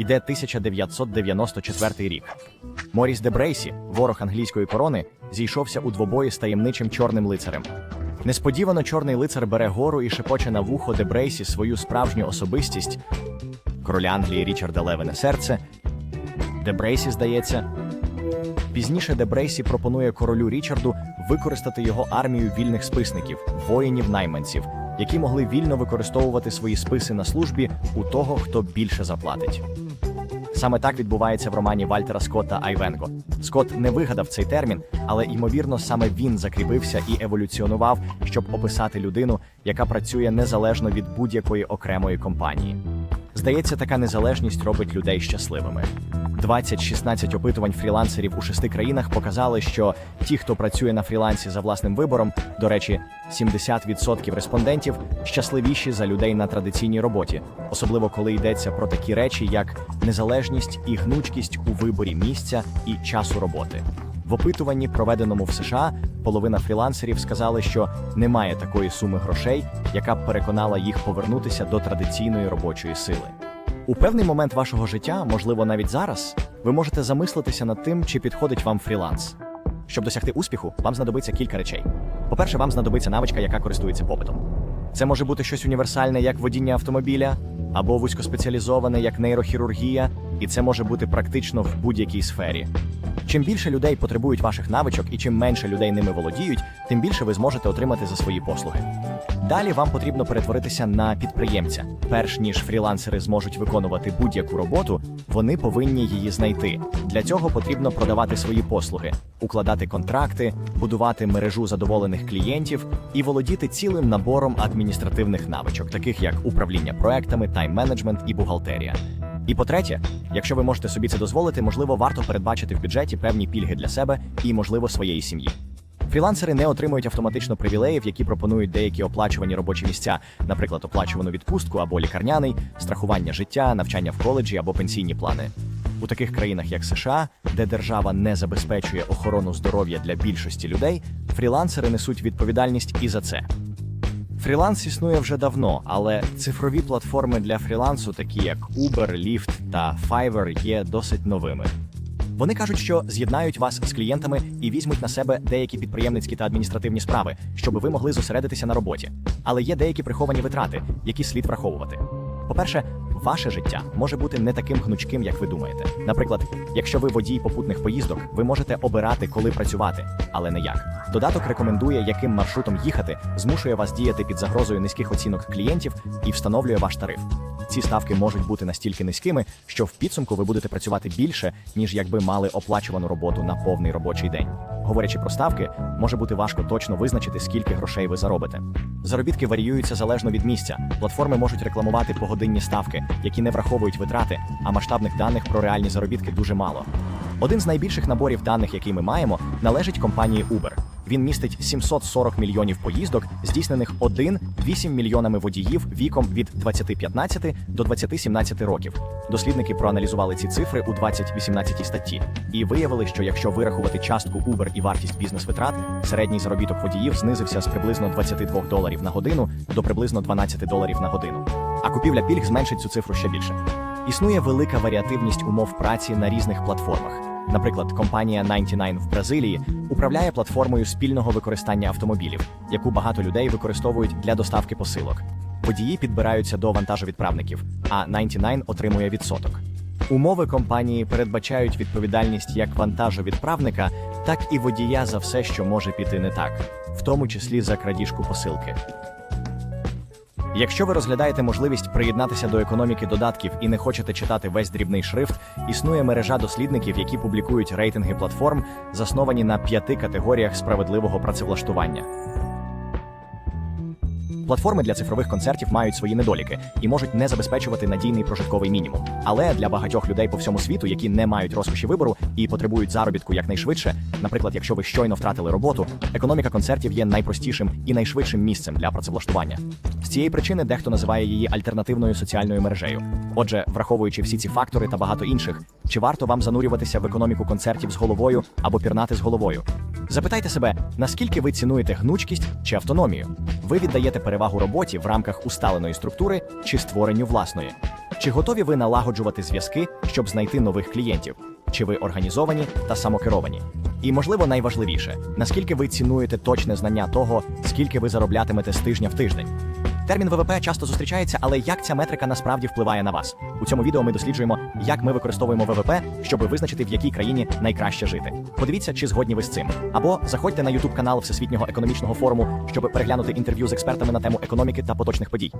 Йде 1994 рік. Моріс де Брейсі, ворог англійської корони, зійшовся у двобої з таємничим чорним лицарем. Несподівано чорний лицар бере гору і шепоче на вухо де Брейсі свою справжню особистість короля Англії Річарда Левине серце. Де Брейсі, здається. Пізніше Де Брейсі пропонує королю Річарду використати його армію вільних списників, воїнів-найманців, які могли вільно використовувати свої списи на службі у того, хто більше заплатить. Саме так відбувається в романі Вальтера Скотта Айвенго. Скотт не вигадав цей термін, але ймовірно саме він закріпився і еволюціонував, щоб описати людину, яка працює незалежно від будь-якої окремої компанії. Здається, така незалежність робить людей щасливими. 20-16 опитувань фрілансерів у шести країнах показали, що ті, хто працює на фрілансі за власним вибором, до речі, 70% респондентів щасливіші за людей на традиційній роботі, особливо коли йдеться про такі речі, як незалежність і гнучкість у виборі місця і часу роботи. В опитуванні, проведеному в США, половина фрілансерів сказали, що немає такої суми грошей, яка б переконала їх повернутися до традиційної робочої сили. У певний момент вашого життя, можливо, навіть зараз, ви можете замислитися над тим, чи підходить вам фріланс. Щоб досягти успіху, вам знадобиться кілька речей. По-перше, вам знадобиться навичка, яка користується попитом. Це може бути щось універсальне, як водіння автомобіля, або вузькоспеціалізоване, як нейрохірургія, і це може бути практично в будь-якій сфері. Чим більше людей потребують ваших навичок і чим менше людей ними володіють, тим більше ви зможете отримати за свої послуги. Далі вам потрібно перетворитися на підприємця. Перш ніж фрілансери зможуть виконувати будь-яку роботу, вони повинні її знайти. Для цього потрібно продавати свої послуги, укладати контракти, будувати мережу задоволених клієнтів і володіти цілим набором адміністративних навичок, таких як управління проектами, тайм-менеджмент і бухгалтерія. І по-третє, якщо ви можете собі це дозволити, можливо, варто передбачити в бюджеті певні пільги для себе і, можливо, своєї сім'ї. Фрілансери не отримують автоматично привілеїв, які пропонують деякі оплачувані робочі місця, наприклад, оплачувану відпустку або лікарняний, страхування життя, навчання в коледжі або пенсійні плани. У таких країнах, як США, де держава не забезпечує охорону здоров'я для більшості людей, фрілансери несуть відповідальність і за це. Фріланс існує вже давно, але цифрові платформи для фрілансу, такі як Uber, Lyft та Fiverr, є досить новими. Вони кажуть, що з'єднають вас з клієнтами і візьмуть на себе деякі підприємницькі та адміністративні справи, щоб ви могли зосередитися на роботі. Але є деякі приховані витрати, які слід враховувати. По-перше, ваше життя може бути не таким гнучким, як ви думаєте. Наприклад, якщо ви водій попутних поїздок, ви можете обирати, коли працювати, але не як. Додаток рекомендує, яким маршрутом їхати, змушує вас діяти під загрозою низьких оцінок клієнтів і встановлює ваш тариф. Ці ставки можуть бути настільки низькими, що в підсумку ви будете працювати більше, ніж якби мали оплачувану роботу на повний робочий день. Говорячи про ставки, може бути важко точно визначити, скільки грошей ви заробите. Заробітки варіюються залежно від місця. Платформи можуть рекламувати погодинні ставки, які не враховують витрати, а масштабних даних про реальні заробітки дуже мало. Один з найбільших наборів даних, який ми маємо, належить компанії Uber. Він містить 740 мільйонів поїздок, здійснених 1-8 мільйонами водіїв віком від 20-15 до 20-17 років. Дослідники проаналізували ці цифри у 2018 статті і виявили, що якщо вирахувати частку Uber і вартість бізнес-витрат, середній заробіток водіїв знизився з приблизно 22 доларів на годину до приблизно 12 доларів на годину. А купівля пільг зменшить цю цифру ще більше. Існує велика варіативність умов праці на різних платформах. Наприклад, компанія 99 в Бразилії управляє платформою спільного використання автомобілів, яку багато людей використовують для доставки посилок. Водії підбираються до вантажовідправників, а 99 отримує відсоток. Умови компанії передбачають відповідальність як вантажовідправника, так і водія за все, що може піти не так, в тому числі за крадіжку посилки. Якщо ви розглядаєте можливість приєднатися до економіки додатків і не хочете читати весь дрібний шрифт, існує мережа дослідників, які публікують рейтинги платформ, засновані на п'яти категоріях справедливого працевлаштування. Платформи для цифрових концертів мають свої недоліки і можуть не забезпечувати надійний прожитковий мінімум. Але для багатьох людей по всьому світу, які не мають розкоші вибору і потребують заробітку якнайшвидше, наприклад, якщо ви щойно втратили роботу, економіка концертів є найпростішим і найшвидшим місцем для працевлаштування. З цієї причини дехто називає її альтернативною соціальною мережею. Отже, враховуючи всі ці фактори та багато інших, чи варто вам занурюватися в економіку концертів з головою або пірнати з головою? Запитайте себе, наскільки ви цінуєте гнучкість чи автономію? Ви віддаєте перевагу роботі в рамках усталеної структури чи створенню власної. Чи готові ви налагоджувати зв'язки, щоб знайти нових клієнтів? Чи ви організовані та самокеровані? І можливо найважливіше, наскільки ви цінуєте точне знання того, скільки ви зароблятимете з тижня в тиждень? Термін ВВП часто зустрічається, але як ця метрика насправді впливає на вас? У цьому відео ми досліджуємо, як ми використовуємо ВВП, щоб визначити, в якій країні найкраще жити. Подивіться, чи згодні ви з цим. Або заходьте на YouTube канал Всесвітнього економічного форуму, щоб переглянути інтерв'ю з експертами на тему економіки та поточних подій.